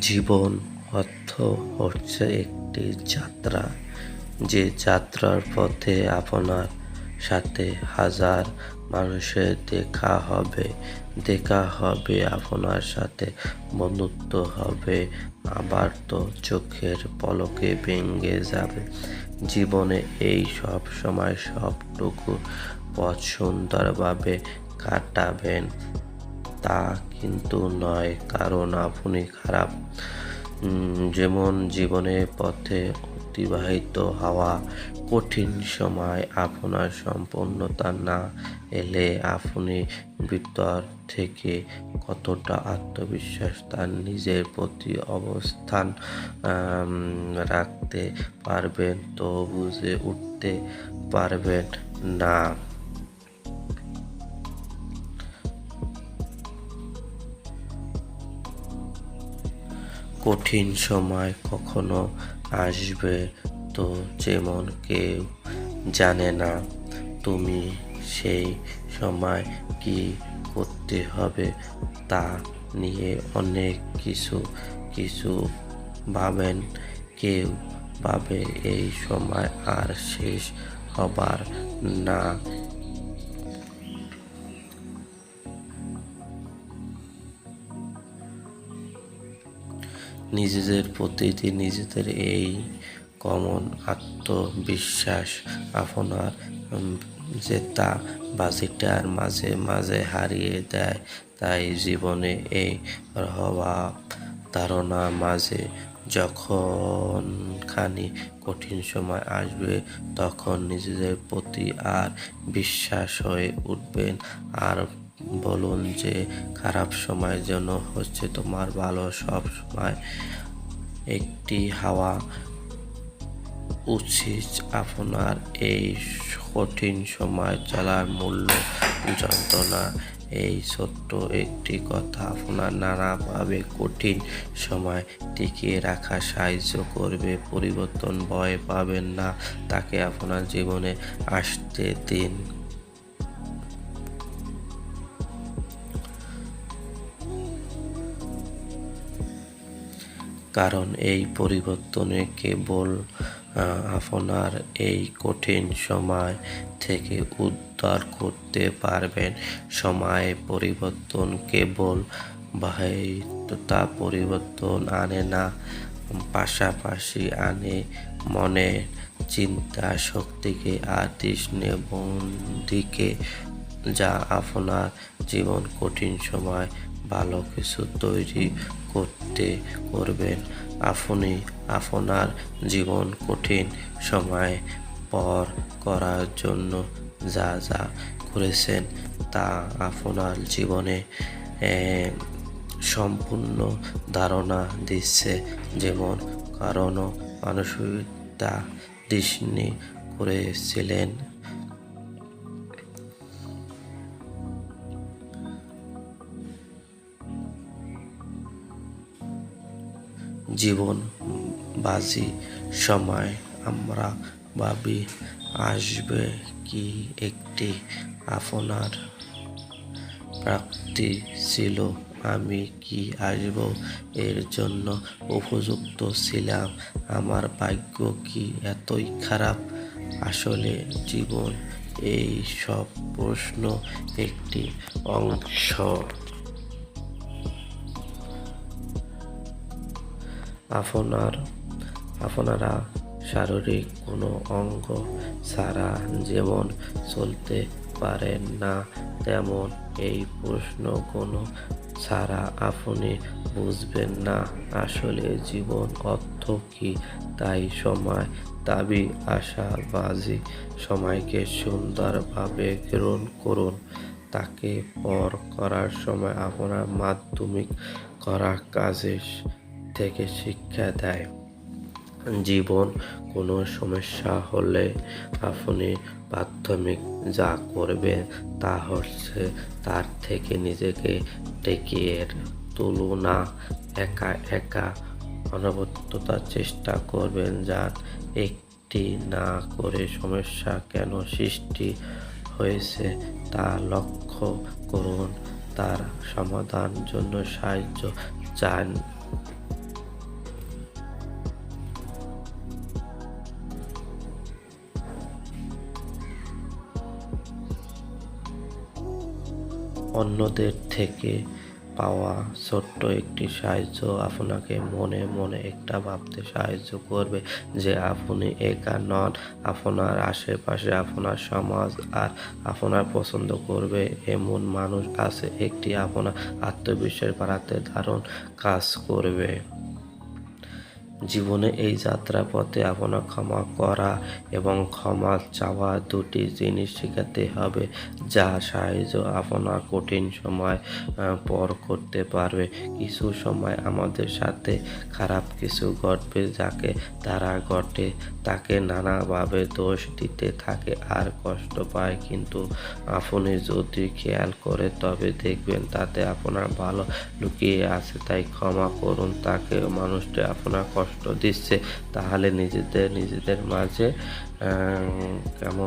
জীবন, অর্থ, হচ্ছে একটি যাত্রা। যে যাত্রার পথে আপনার সাথে হাজার মানুষের দেখা হবে দেখা হবে, আপনার সাথে বন্ধুত্ব হবে, আবার তো চোখের পলকে ভেঙে যাবে। জীবনে এই সব সময় সবটুকু পথ সুন্দরভাবে কাটাবেন। তা কিন্তু নয়, কারণ আপনি খারাপ। যেমন জীবনের পথে অতিবাহিত হওয়া কঠিন সময় আপনার সম্পূর্ণতা না এলে আপনি ভিতর থেকে কতটা আত্মবিশ্বাস তার নিজের প্রতি অবস্থান রাখতে পারবেন তো বুঝে উঠতে পারবেন না। কঠিন সময় কখনো আসবে তো যেমন কেউ জানে না, তুমি সেই সময় কি করতে হবে তা নিয়ে অনেক কিছু কিছু ভাবেন। কেউ ভাবে এই সময় আর শেষ হবার না নিজেদের প্রতিদিন নিজেদের এই কমন আত্মবিশ্বাস, আপনার জেতা বাজিটার মাঝে মাঝে হারিয়ে দেয়, তাই জীবনে এই হওয়া ধারণা মাঝে যখন খানি কঠিন সময় আসবে, তখন নিজেদের প্রতি আর বিশ্বাস হয়ে উঠবেন, আর বলুন যে খারাপ সময় যেন হচ্ছে তোমার, ভালো সব সময়। একটি হাওয়া উচিত আপনার এই কঠিন সময় চলার মূল্য যন্ত্রণা। এই ছোট্ট একটি কথা আপনার নানাভাবে কঠিন সময় টিকিয়ে রাখা সাহায্য করবে। পরিবর্তন ভয় পাবেন না, তাকে আপনার জীবনে আসতে দিন। কারণ এই পরিবর্তনে কেবল আপনার এই কঠিন সময় থেকে উদ্ধার করতে পারবেন। সময় পরিবর্তন কেবল বাহিরতা পরিবর্তন আনে না, পাশাপাশি আনে মনে চিন্তা শক্তিকে আর তৃষ্ণে যা আপনার জীবন কঠিন সময় ভালো কিছু তৈরি করতে করবেন। আপনি আপনার জীবন কঠিন সময় পর করার জন্য যা যা করেছেন তা আপনার জীবনে সম্পূর্ণ ধারণা দিচ্ছে। যেমন কারণও মানসিকতা দৃষ্টি করেছিলেন। জীবন, বাজি, সময়, আমরা ভাবি, আসবে কি একটি আপনার প্রাপ্তি ছিল? আমি কি আসব এর জন্য উপযুক্ত ছিলাম? আমার ভাগ্য কি এতই খারাপ? আসলে জীবন এই সব প্রশ্ন একটি অংশ। আপনার, আপনারা শারীরিক কোনো অঙ্গ ছাড়া যেমন চলতে পারেন না। তেমন এই প্রশ্ন কোনো ছাড়া আপনি বুঝবেন না। আসলে জীবন অর্থ কি? তাই সময়, দাবি আশাবাজি সময়কে সুন্দরভাবে গ্রহণ করুন। তাকে পর করার সময় আপনার মাধ্যমিক করা কাজে থেকে শিক্ষা দেয়। জীবন কোনো সমস্যা হলে আপনি প্রাথমিক যা করবেন তা হচ্ছে তার থেকে নিজেকে টেকিয়ে তুলনা। একা একা অনবত্যতার চেষ্টা করবেন যান একটি না করে সমস্যা কেন সৃষ্টি হয়েছে তা লক্ষ্য করুন। তার সমাধান জন্য সাহায্য চান অন্যদের থেকে পাওয়া ছোট্ট একটি সাহায্য আপনাকে মনে মনে একটা ভাবতে সাহায্য করবে যে আপনি একা নন, আপনার আশেপাশে, আপনার সমাজ আর আপনার পছন্দ করবে। এমন মানুষ আছে, একটি আপনার আত্মবিশ্বাস বাড়াতে দারুণ কাজ করবে। জীবনে এই যাত্রা পথে আপনার ক্ষমা করা এবং ক্ষমা চাওয়া দুটি জিনিস শেখাতে হবে, যা সাহায্য আপনার কঠিন সময় পর করতে পারবে। কিছু সময় আমাদের সাথে খারাপ কিছু ঘটবে যাকে তারা ঘটে, তাকে নানাভাবে দোষ দিতে থাকে আর কষ্ট পায়। কিন্তু আপনি যদি খেয়াল করে, তবে দেখবেন তাতে আপনার ভালো লুকিয়ে আছে, তাই ক্ষমা করুন। তাকে মানুষটি আপনার দিচ্ছে তাহলে নিজেদের নিজেদের মাঝে কেমন